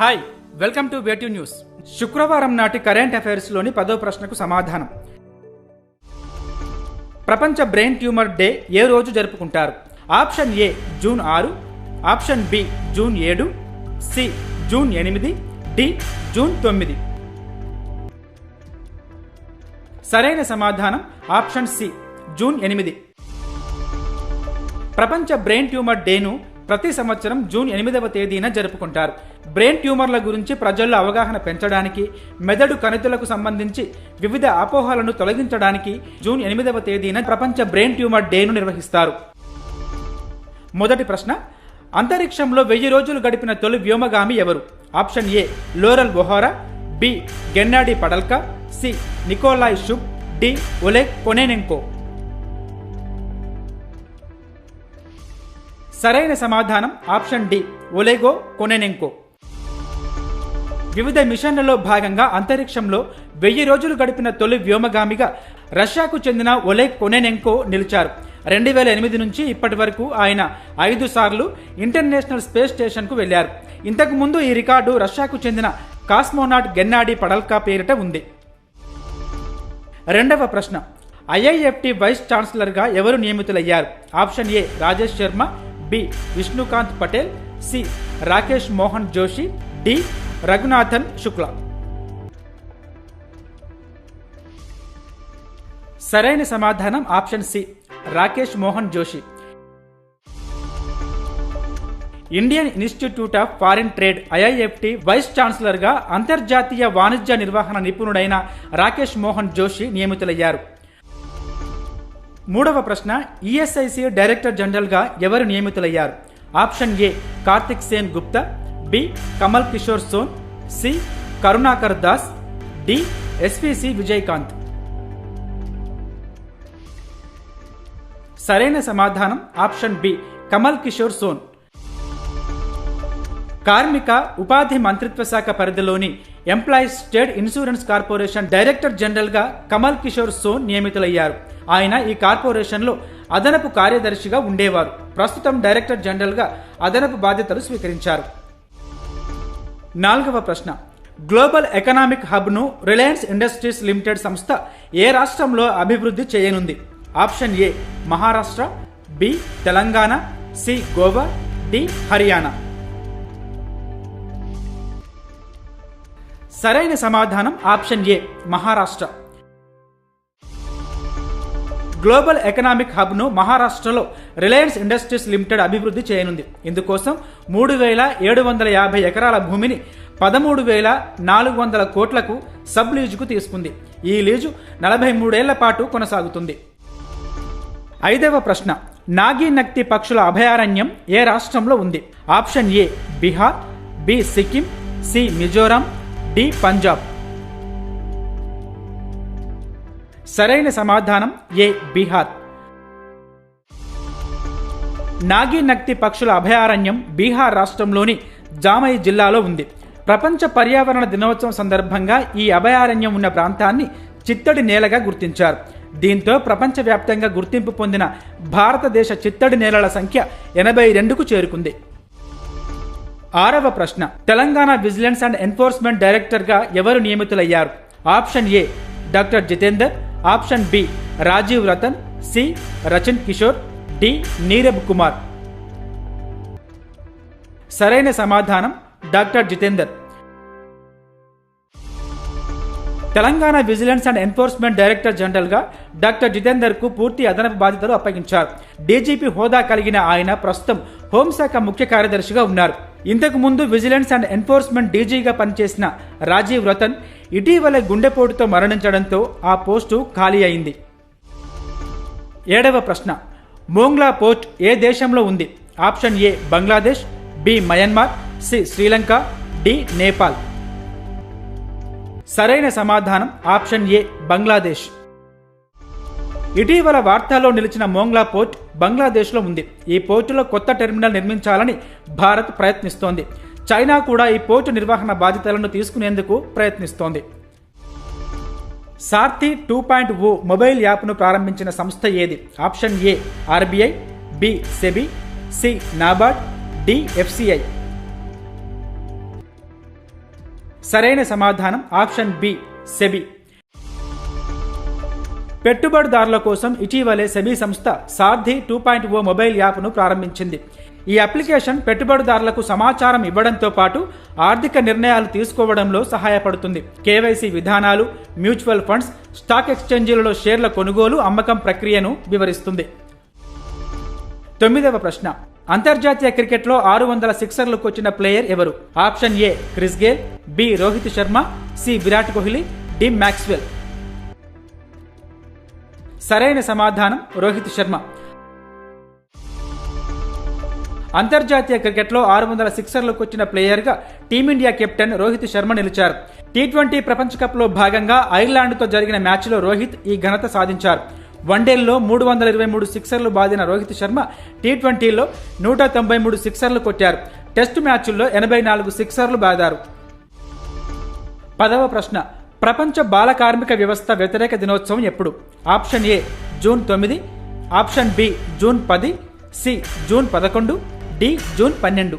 Hi welcome to way two news శుక్రవారం నాటి current అఫైర్స్లోని పదో ప్రశ్నకు సమాధానం. ప్రపంచ బ్రెయిన్ ట్యూమర్ డే ఏ రోజు జరుపుకుంటారు? ఆప్షన్ ఏ జూన్ ఆరు. ఆప్షన్ బి జూన్ ఏడు. సి జూన్ ఎనిమిది. డి జూన్ తొమ్మిది. సరైన సమాధానం ఆప్షన్ సి జూన్ ఎనిమిది. ప్రపంచ బ్రెయిన్ ట్యూమర్ డేను ప్రతి సంవత్సరం జూన్ ఎనిమిదవ తేదీన జరుపుకుంటారు. బ్రెయిన్ ట్యూమర్ల గురించి ప్రజల్లో అవగాహన పెంచడానికి మెదడు కణితులకు సంబంధించి వివిధ అపోహలను తొలగించడానికి జూన్ ఎనిమిదవ తేదీన ప్రపంచ బ్రెయిన్ ట్యూమర్ డేను నిర్వహిస్తారు. మొదటి ప్రశ్న అంతరిక్షంలో వెయ్యి రోజులు గడిపిన తొలి వ్యోమగామి ఎవరు? Option A Loral O'Hara B Gennady Padalka C Nikolai Chub D Oleg Kononenko. సరైన సమాధానం ఆప్షన్ డి ఒలెగో కొనెనెంకో. వివిధ మిషన్లలో భాగంగా అంతరిక్షంలో వెయ్యి రోజులు గడిపిన తొలి వ్యోమగామిగా రష్యాకు చెందిన ఒలెగ్ కొనెనెంకో నిలిచారు. రెండు వేల ఎనిమిది నుంచి ఇప్పటి వరకు ఆయన ఐదు సార్లు ఇంటర్నేషనల్ స్పేస్ స్టేషన్కు వెళ్ళారు ఇంతకుముందు ఈ రికార్డు రష్యాకు చెందిన కాస్మోనాట్ గెన్నాడి పడల్కా పేరిట ఉంది. రెండవ ప్రశ్న ఐఐఎఫ్టి వైస్ ఛాన్సలర్గా ఎవరు నియమితులయ్యారు? Option A Rajesh Sharma. B. Vishnukant Patel C. Rakesh Mohan Joshi D. Raghunathan Shukla. సరైన సమాధానం option C. Rakesh Mohan Joshi. Indian Institute of Foreign Trade IIFT vice ఛాన్సలర్గా అంతర్జాతీయ వాణిజ్య నిర్వహణ నిపుణుడైన రాకేష్ మోహన్ జోషి నియమితులయ్యారు. మూడవ ప్రశ్న ఈఎస్ఐసి డైరెక్టర్ జనరల్గా ఎవరు నియమితులయ్యారు? Option A Karthik Sen Gupta B Kamal Kishore Soan C Karunakar Das D SPC Vijayakanth. సరైన సమాధానం ఆప్షన్ బి కమల్ కిషోర్ సోన్. కార్మిక ఉపాధి మంత్రిత్వ శాఖ పరిధిలోని Employees State Insurance Corporation director జనరల్గా కమల్ కిషోర్ సోన్ నియమితులయ్యారు. ఆయన ఈ కార్పొరేషన్లో అదనపు కార్యదర్శిగా ఉండేవారు. ప్రస్తుతం డైరెక్టర్ జనరల్గా అదనపు బాధ్యతలు స్వీకరించారు. నాలుగవ ప్రశ్న. గ్లోబల్ ఎకనామిక్ హబ్ను రిలయన్స్ ఇండస్ట్రీస్ లిమిటెడ్ సంస్థ ఏ రాష్ట్రంలో అభివృద్ధి చేయనుంది? Option A Maharashtra B Telangana C Goa D Haryana. సరైన సమాధానం option A Maharashtra. Global economic హబ్ను మహారాష్ట్రలో రిలయన్స్ ఇండస్ట్రీస్ లిమిటెడ్ అభివృద్ధి చేయనుంది. ఇందుకోసం మూడు వేల ఏడు వందల యాభై ఎకరాల భూమిని పదమూడు వేల నాలుగు వందల కోట్లకు సబ్ లీజుకు తీసుకుంది. ఈ లీజు నలభై మూడేళ్ళ పాటు కొనసాగుతుంది. ఐదవ ప్రశ్న నాగి నక్తి పక్షుల అభయారణ్యం ఏ రాష్ట్రంలో ఉంది? Option A Bihar B Sikkim C Mizoram D Punjab. సరైన సమాధానం ఏ బీహార్. నాగి నక్తి పక్షుల అభయారణ్యం బీహార్ రాష్ట్రంలోని జామయి జిల్లాలో ఉంది. ప్రపంచ పర్యావరణ దినోత్సవం సందర్భంగా ఈ అభయారణ్యం ఉన్న ప్రాంతాన్ని చిత్తడి నేలగా గుర్తించారు. దీంతో ప్రపంచవ్యాప్తంగా గుర్తింపు పొందిన భారతదేశ చిత్తడి నేలల సంఖ్య ఎనభై రెండుకు చేరుకుంది. ఆరవ ప్రశ్న. తెలంగాణ విజిలెన్స్ అండ్ ఎన్ఫోర్స్మెంట్ డైరెక్టర్గా ఎవరు నియమితులయ్యారు? Option A doctor Jitender. Option B Rajeev Ratan. C Rachan Kishore. D Neerab Kumar. సరైన సమాధానం doctor Jitender. Telangana vigilance and enforcement director జనరల్గా డాక్టర్ జితేందర్కు పూర్తి అదనపు బాధ్యతలు అప్పగించారు. డీజీపీ హోదా కలిగిన ఆయన ప్రస్తుతం హోంశాఖ ముఖ్య కార్యదర్శిగా ఉన్నారు. ఇంతకు ముందు విజిలెన్స్ అండ్ ఎన్ఫోర్స్మెంట్ డీజీగా పనిచేసిన రాజీవ్ రతన్ ఇటీవల గుండెపోటుతో మరణించడంతో ఆ పోస్టు ఖాళీ అయింది. ఏడవ ప్రశ్న. మోంగ్లా పోస్ట్ ఏ దేశంలో ఉంది? Option A Bangladesh B Myanmar C Sri Lanka D Nepal. సరైన సమాధానం ఆప్షన్ ఏ బంగ్లాదేశ్. ఇటీవల వార్తల్లో నిలిచిన మోంగ్లా పోర్ట్ బంగ్లాదేశ్లో ఉంది. ఈ పోర్టులో కొత్త టెర్మినల్ నిర్మించాలని భారత్ ప్రయత్నిస్తోంది. చైనా కూడా ఈ పోర్టు నిర్వహణ బాధ్యతలను తీసుకునేందుకు ప్రయత్నిస్తోంది. Saarthi two point O mobile యాప్ను ప్రారంభించిన సంస్థ ఏది? Option A RBI B SEBI C NABARD D FCI. సరైన సమాధానం ఆప్షన్ బి సెబి. పెట్టుబడిదారుల కోసం ఇటీవలే సెబీ సంస్థ Saarthi two point O mobile యాప్ను ప్రారంభించింది. ఈ అప్లికేషన్ పెట్టుబడిదారులకు సమాచారం ఇవ్వడంతో పాటు ఆర్థిక నిర్ణయాలు తీసుకోవడంలో సహాయపడుతుంది. కేవైసీ విధానాలు మ్యూచువల్ ఫండ్స్ స్టాక్ ఎక్స్చేంజీలలో షేర్ల కొనుగోలు అమ్మకం ప్రక్రియను వివరిస్తుంది. తొమ్మిదవ ప్రశ్న. అంతర్జాతీయ క్రికెట్లో ఆరు వందల సిక్సర్లకు వచ్చిన ప్లేయర్ ఎవరు? Option A Chris Gayle B Rohit Sharma C Virat Kohli D Maxwell. సరైన సమాధానం రోహిత్ శర్మ. అంతర్జాతీయ క్రికెట్లో ఆరు వందల సిక్సర్లకు వచ్చిన ప్లేయర్గా టీమిండియా కెప్టెన్ రోహిత్ శర్మ నిలిచారు. టీ ట్వంటీ ప్రపంచ కప్లో భాగంగా ఐర్లాండ్తో జరిగిన మ్యాచ్లో రోహిత్ ఈ ఘనత సాధించారు. వన్డేల్లో మూడు వందల ఇరవై మూడు సిక్సర్లు బాదిన రోహిత్ శర్మ టీ ట్వంటీలో నూట తొంభై మూడు సిక్సర్లు కొట్టారు. టెస్టు మ్యాచ్ల్లో ఎనభై నాలుగు సిక్సర్లు బాదారు. పదవ ప్రశ్న. ప్రపంచ బాల కార్మిక వ్యవస్థ వ్యతిరేక దినోత్సవం ఎప్పుడు? ఆప్షన్ ఏ జూన్ తొమ్మిది. ఆప్షన్ బి జూన్ పది. సి జూన్ పదకొండు. డి జూన్ పన్నెండు.